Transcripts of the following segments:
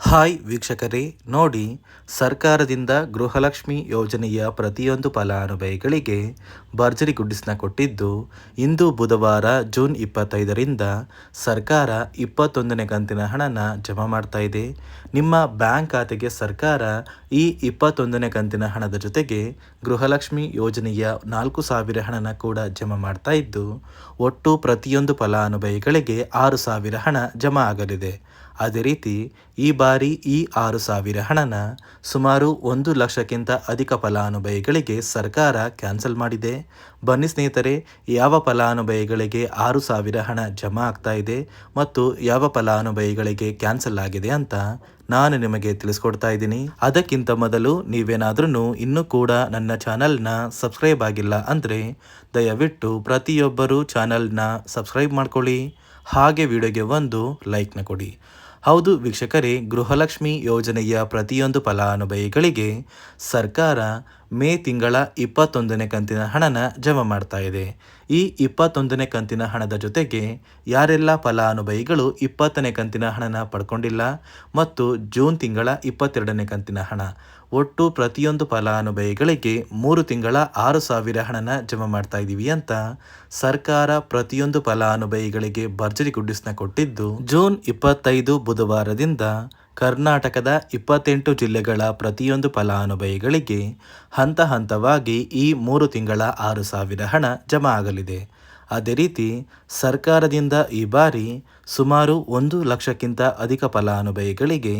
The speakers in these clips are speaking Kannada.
ಹಾಯ್ ವೀಕ್ಷಕರೇ, ನೋಡಿ ಸರ್ಕಾರದಿಂದ ಗೃಹಲಕ್ಷ್ಮಿ ಯೋಜನೆಯ ಪ್ರತಿಯೊಂದು ಫಲಾನುಭವಿಗಳಿಗೆ ಭರ್ಜರಿ ಗುಡ್ಡಿಸ್ನ ಕೊಟ್ಟಿದ್ದು, ಇಂದು ಬುಧವಾರ ಜೂನ್ ಇಪ್ಪತ್ತೈದರಿಂದ ಸರ್ಕಾರ ಇಪ್ಪತ್ತೊಂದನೇ ಕಂತಿನ ಹಣನ ಜಮಾ ಮಾಡ್ತಾ ಇದೆ. ನಿಮ್ಮ ಬ್ಯಾಂಕ್ ಖಾತೆಗೆ ಸರ್ಕಾರ ಈ ಇಪ್ಪತ್ತೊಂದನೇ ಕಂತಿನ ಹಣದ ಜೊತೆಗೆ ಗೃಹಲಕ್ಷ್ಮಿ ಯೋಜನೆಯ ನಾಲ್ಕು ಸಾವಿರ ಹಣನ ಕೂಡ ಜಮಾ ಮಾಡ್ತಾ ಇದ್ದು, ಒಟ್ಟು ಪ್ರತಿಯೊಂದು ಫಲಾನುಭವಿಗಳಿಗೆ ಆರು ಸಾವಿರ ಹಣ ಜಮಾ ಆಗಲಿದೆ. ಅದೇ ರೀತಿ ಈ ಬಾರಿ ಈ ಆರು ಸಾವಿರ ಹಣನ ಸುಮಾರು ಒಂದು ಲಕ್ಷಕ್ಕಿಂತ ಅಧಿಕ ಫಲಾನುಭವಿಗಳಿಗೆ ಸರ್ಕಾರ ಕ್ಯಾನ್ಸಲ್ ಮಾಡಿದೆ. ಬನ್ನಿ ಸ್ನೇಹಿತರೆ, ಯಾವ ಫಲಾನುಭವಿಗಳಿಗೆ ಆರು ಸಾವಿರ ಹಣ ಜಮಾ ಆಗ್ತಾ ಇದೆ ಮತ್ತು ಯಾವ ಫಲಾನುಭವಿಗಳಿಗೆ ಕ್ಯಾನ್ಸಲ್ ಆಗಿದೆ ಅಂತ ನಾನು ನಿಮಗೆ ತಿಳಿಸ್ಕೊಡ್ತಾ ಇದ್ದೀನಿ. ಅದಕ್ಕಿಂತ ಮೊದಲು ನೀವೇನಾದ್ರೂ ಇನ್ನೂ ಕೂಡ ನನ್ನ ಚಾನಲ್ನ ಸಬ್ಸ್ಕ್ರೈಬ್ ಆಗಿಲ್ಲ ಅಂದರೆ ದಯವಿಟ್ಟು ಪ್ರತಿಯೊಬ್ಬರೂ ಚಾನಲ್ನ ಸಬ್ಸ್ಕ್ರೈಬ್ ಮಾಡ್ಕೊಳ್ಳಿ. ಹಾಗೆ ವಿಡಿಯೋಗೆ ಒಂದು ಲೈಕ್ನ ಕೊಡಿ. ಹೌದು ವೀಕ್ಷಕರೇ, ಗೃಹಲಕ್ಷ್ಮಿ ಯೋಜನೆಯ ಪ್ರತಿಯೊಂದು ಫಲಾನುಭವಿಗಳಿಗೆ ಸರ್ಕಾರ ಮೇ ತಿಂಗಳ ಇಪ್ಪತ್ತೊಂದನೇ ಕಂತಿನ ಹಣನ ಜಮಾ ಮಾಡ್ತಾ ಇದೆ. ಈ ಇಪ್ಪತ್ತೊಂದನೇ ಕಂತಿನ ಹಣದ ಜೊತೆಗೆ ಯಾರೆಲ್ಲ ಫಲಾನುಭವಿಗಳು ಇಪ್ಪತ್ತನೇ ಕಂತಿನ ಹಣನ ಪಡ್ಕೊಂಡಿಲ್ಲ ಮತ್ತು ಜೂನ್ ತಿಂಗಳ ಇಪ್ಪತ್ತೆರಡನೇ ಕಂತಿನ ಹಣ ಒಟ್ಟು ಪ್ರತಿಯೊಂದು ಫಲಾನುಭವಿಗಳಿಗೆ ಮೂರು ತಿಂಗಳ ಆರು ಸಾವಿರ ಹಣನ ಜಮಾ ಮಾಡ್ತಾ ಇದ್ದೀವಿ ಅಂತ ಸರ್ಕಾರ ಪ್ರತಿಯೊಂದು ಫಲಾನುಭವಿಗಳಿಗೆ ಭರ್ಜರಿ ಗುಡ್ಡಿಸ್ನ ಕೊಟ್ಟಿದ್ದು ಜೂನ್ ಇಪ್ಪತ್ತೈದು ಬುಧವಾರದಿಂದ ಕರ್ನಾಟಕದ ಇಪ್ಪತ್ತೆಂಟು ಜಿಲ್ಲೆಗಳ ಪ್ರತಿಯೊಂದು ಫಲಾನುಭವಿಗಳಿಗೆ ಹಂತ ಹಂತವಾಗಿ ಈ ಮೂರು ತಿಂಗಳ ಆರು ಸಾವಿರ ಹಣ ಜಮಾ ಆಗಲಿದೆ. ಅದೇ ರೀತಿ ಸರ್ಕಾರದಿಂದ ಈ ಬಾರಿ ಸುಮಾರು ಒಂದು ಲಕ್ಷಕ್ಕಿಂತ ಅಧಿಕ ಫಲಾನುಭವಿಗಳಿಗೆ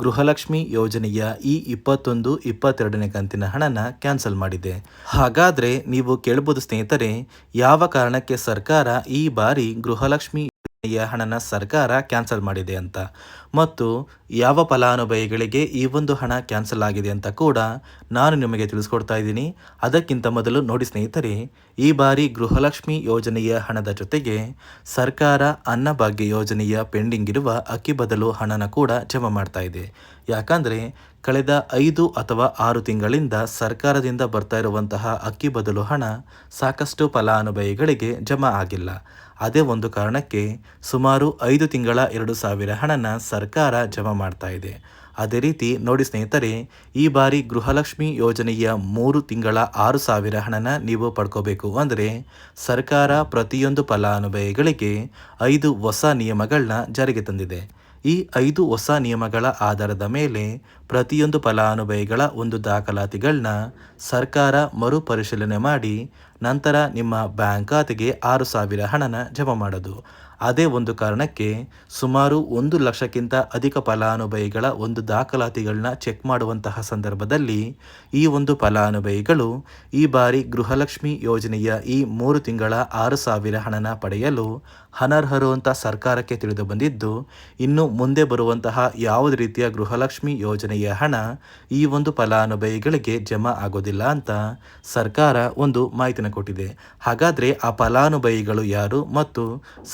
ಗೃಹಲಕ್ಷ್ಮಿ ಯೋಜನೆಯ ಈ ಇಪ್ಪತ್ತೊಂದು, ಇಪ್ಪತ್ತೆರಡನೇ ಕಂತಿನ ಹಣನ ಕ್ಯಾನ್ಸಲ್ ಮಾಡಿದೆ. ಹಾಗಾದರೆ ನೀವು ಕೇಳ್ಬೋದು ಸ್ನೇಹಿತರೆ, ಯಾವ ಕಾರಣಕ್ಕೆ ಸರ್ಕಾರ ಈ ಬಾರಿ ಗೃಹಲಕ್ಷ್ಮಿ ಯೋಜನೆಯ ಹಣನ ಸರ್ಕಾರ ಕ್ಯಾನ್ಸಲ್ ಮಾಡಿದೆ ಅಂತ. ಮತ್ತು ಯಾವ ಫಲಾನುಭವಿಗಳಿಗೆ ಈ ಒಂದು ಹಣ ಕ್ಯಾನ್ಸಲ್ ಆಗಿದೆ ಅಂತ ಕೂಡ ನಾನು ನಿಮಗೆ ತಿಳಿಸ್ಕೊಡ್ತಾ ಇದ್ದೀನಿ. ಅದಕ್ಕಿಂತ ಮೊದಲು ನೋಡಿ ಸ್ನೇಹಿತರೆ, ಈ ಬಾರಿ ಗೃಹಲಕ್ಷ್ಮಿ ಯೋಜನೆಯ ಹಣದ ಜೊತೆಗೆ ಸರ್ಕಾರ ಅನ್ನಭಾಗ್ಯ ಯೋಜನೆಯ ಪೆಂಡಿಂಗ್ ಇರುವ ಅಕ್ಕಿ ಬದಲು ಹಣನ ಕೂಡ ಜಮಾ ಮಾಡ್ತಾ ಇದೆ. ಯಾಕಂದರೆ ಕಳೆದ ಐದು ಅಥವಾ ಆರು ತಿಂಗಳಿಂದ ಸರ್ಕಾರದಿಂದ ಬರ್ತಾ ಇರುವಂತಹ ಅಕ್ಕಿ ಬದಲು ಹಣ ಸಾಕಷ್ಟು ಫಲಾನುಭವಿಗಳಿಗೆ ಜಮಾ ಆಗಿಲ್ಲ. ಅದೇ ಒಂದು ಕಾರಣಕ್ಕೆ ಸುಮಾರು ಐದು ತಿಂಗಳ ಎರಡು ಸಾವಿರ ಹಣನ ಸರ್ಕಾರ ಜಮಾ ಮಾಡ್ತಾ ಇದೆ. ಅದೇ ರೀತಿ ನೋಡಿ ಸ್ನೇಹಿತರೆ, ಈ ಬಾರಿ ಗೃಹಲಕ್ಷ್ಮಿ ಯೋಜನೆಯ ಮೂರು ತಿಂಗಳ ಆರು ಸಾವಿರ ಹಣನ ನೀವು ಪಡ್ಕೋಬೇಕು ಅಂದರೆ ಸರ್ಕಾರ ಪ್ರತಿಯೊಂದು ಫಲಾನುಭವಿಗಳಿಗೆ ಐದು ಹೊಸ ನಿಯಮಗಳನ್ನ ಜಾರಿಗೆ ತಂದಿದೆ. ಈ ಐದು ಹೊಸ ನಿಯಮಗಳ ಆಧಾರದ ಮೇಲೆ ಪ್ರತಿಯೊಂದು ಫಲಾನುಭವಿಗಳ ಒಂದು ದಾಖಲಾತಿಗಳನ್ನ ಸರ್ಕಾರ ಮರುಪರಿಶೀಲನೆ ಮಾಡಿ ನಂತರ ನಿಮ್ಮ ಬ್ಯಾಂಕ್ ಖಾತೆಗೆ ಆರು ಸಾವಿರ ಹಣನ ಜಮಾ ಮಾಡೋದು. ಅದೇ ಒಂದು ಕಾರಣಕ್ಕೆ ಸುಮಾರು ಒಂದು ಲಕ್ಷಕ್ಕಿಂತ ಅಧಿಕ ಫಲಾನುಭವಿಗಳ ಒಂದು ದಾಖಲಾತಿಗಳನ್ನ ಚೆಕ್ ಮಾಡುವಂತಹ ಸಂದರ್ಭದಲ್ಲಿ ಈ ಒಂದು ಫಲಾನುಭವಿಗಳು ಈ ಬಾರಿ ಗೃಹಲಕ್ಷ್ಮಿ ಯೋಜನೆಯ ಈ ಮೂರು ತಿಂಗಳ ಆರು ಸಾವಿರ ಹಣನ ಪಡೆಯಲು ಅನರ್ಹರು ಅಂತ ಸರ್ಕಾರಕ್ಕೆ ತಿಳಿದು ಬಂದಿದ್ದು, ಇನ್ನು ಮುಂದೆ ಬರುವಂತಹ ಯಾವುದೇ ರೀತಿಯ ಗೃಹಲಕ್ಷ್ಮಿ ಯೋಜನೆಯ ಹಣ ಈ ಒಂದು ಫಲಾನುಭವಿಗಳಿಗೆ ಜಮಾ ಆಗೋದಿಲ್ಲ ಅಂತ ಸರ್ಕಾರ ಒಂದು ಮಾಹಿತಿನ ಕೊಟ್ಟಿದೆ. ಹಾಗಾದರೆ ಆ ಫಲಾನುಭವಿಗಳು ಯಾರು ಮತ್ತು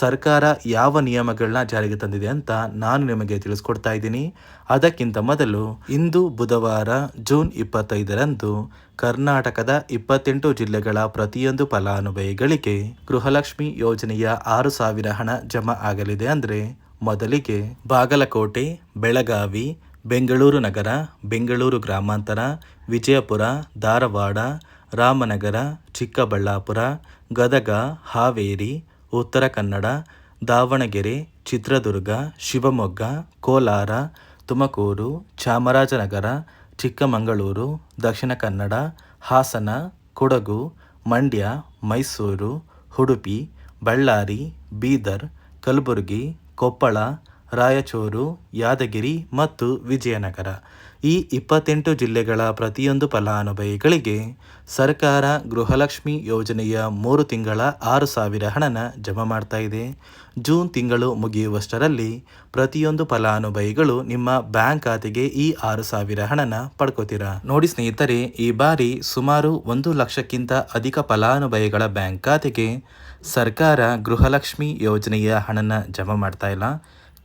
ಸರ್ಕಾರ ಯಾವ ನಿಯಮಗಳನ್ನ ಜಾರಿಗೆ ತಂದಿದೆ ಅಂತ ನಾನು ನಿಮಗೆ ತಿಳಿಸ್ಕೊಡ್ತಾ ಇದ್ದೀನಿ. ಅದಕ್ಕಿಂತ ಮೊದಲು ಇಂದು ಬುಧವಾರ ಜೂನ್ ಇಪ್ಪತ್ತೈದರಂದು ಕರ್ನಾಟಕದ ಇಪ್ಪತ್ತೆಂಟು ಜಿಲ್ಲೆಗಳ ಪ್ರತಿಯೊಂದು ಫಲಾನುಭವಿಗಳಿಗೆ ಗೃಹಲಕ್ಷ್ಮಿ ಯೋಜನೆಯ ಆರು ಸಾವಿರ ಹಣ ಜಮಾ ಆಗಲಿದೆ ಅಂದರೆ ಮೊದಲಿಗೆ ಬಾಗಲಕೋಟೆ, ಬೆಳಗಾವಿ, ಬೆಂಗಳೂರು ನಗರ, ಬೆಂಗಳೂರು ಗ್ರಾಮಾಂತರ, ವಿಜಯಪುರ, ಧಾರವಾಡ ರಾಮನಗರ, ಚಿಕ್ಕಬಳ್ಳಾಪುರ, ಗದಗ, ಹಾವೇರಿ, ಉತ್ತರ ಕನ್ನಡ, ದಾವಣಗೆರೆ, ಚಿತ್ರದುರ್ಗ, ಶಿವಮೊಗ್ಗ, ಕೋಲಾರ, ತುಮಕೂರು, ಚಾಮರಾಜನಗರ, ಚಿಕ್ಕಮಗಳೂರು, ದಕ್ಷಿಣ ಕನ್ನಡ, ಹಾಸನ, ಕೊಡಗು, ಮಂಡ್ಯ, ಮೈಸೂರು, ಉಡುಪಿ, ಬಳ್ಳಾರಿ, ಬೀದರ್, ಕಲಬುರಗಿ, ಕೊಪ್ಪಳ ರಾಯಚೂರು, ಯಾದಗಿರಿ ಮತ್ತು ವಿಜಯನಗರ. ಈ ಇಪ್ಪತ್ತೆಂಟು ಜಿಲ್ಲೆಗಳ ಪ್ರತಿಯೊಂದು ಫಲಾನುಭವಿಗಳಿಗೆ ಸರ್ಕಾರ ಗೃಹಲಕ್ಷ್ಮಿ ಯೋಜನೆಯ ಮೂರು ತಿಂಗಳ ಆರು ಸಾವಿರ ಹಣನ ಜಮಾ ಮಾಡ್ತಾ ಇದೆ. ಜೂನ್ ತಿಂಗಳು ಮುಗಿಯುವಷ್ಟರಲ್ಲಿ ಪ್ರತಿಯೊಂದು ಫಲಾನುಭವಿಗಳು ನಿಮ್ಮ ಬ್ಯಾಂಕ್ ಖಾತೆಗೆ ಈ ಆರು ಸಾವಿರ ಹಣನ ಪಡ್ಕೋತೀರಾ? ನೋಡಿ ಸ್ನೇಹಿತರೆ, ಈ ಬಾರಿ ಸುಮಾರು ಒಂದು ಲಕ್ಷಕ್ಕಿಂತ ಅಧಿಕ ಫಲಾನುಭವಿಗಳ ಬ್ಯಾಂಕ್ ಖಾತೆಗೆ ಸರ್ಕಾರ ಗೃಹಲಕ್ಷ್ಮಿ ಯೋಜನೆಯ ಹಣನ ಜಮಾ ಮಾಡ್ತಾ ಇಲ್ಲ.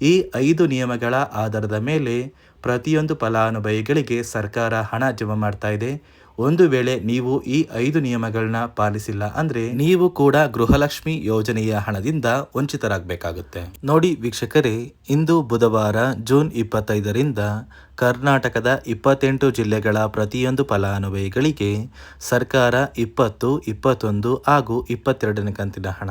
ಈ ಐದು ನಿಯಮಗಳ ಆಧಾರದ ಮೇಲೆ ಪ್ರತಿಯೊಂದು ಫಲಾನುಭವಿಗಳಿಗೆ ಸರ್ಕಾರ ಹಣ ಜಮಾ ಮಾಡ್ತಾ ಇದೆ. ಒಂದು ವೇಳೆ ನೀವು ಈ ಐದು ನಿಯಮಗಳನ್ನ ಪಾಲಿಸಿಲ್ಲ ಅಂದ್ರೆ ನೀವು ಕೂಡ ಗೃಹಲಕ್ಷ್ಮಿ ಯೋಜನೆಯ ಹಣದಿಂದ ವಂಚಿತರಾಗಬೇಕಾಗುತ್ತೆ. ನೋಡಿ ವೀಕ್ಷಕರೇ, ಇಂದು ಬುಧವಾರ ಜೂನ್ ಇಪ್ಪತ್ತೈದರಿಂದ ಕರ್ನಾಟಕದ ಇಪ್ಪತ್ತೆಂಟು ಜಿಲ್ಲೆಗಳ ಪ್ರತಿಯೊಂದು ಫಲಾನುಭವಿಗಳಿಗೆ ಸರ್ಕಾರ ಇಪ್ಪತ್ತು, ಇಪ್ಪತ್ತೊಂದು ಹಾಗೂ ಇಪ್ಪತ್ತೆರಡನೇ ಕಂತಿನ ಹಣ.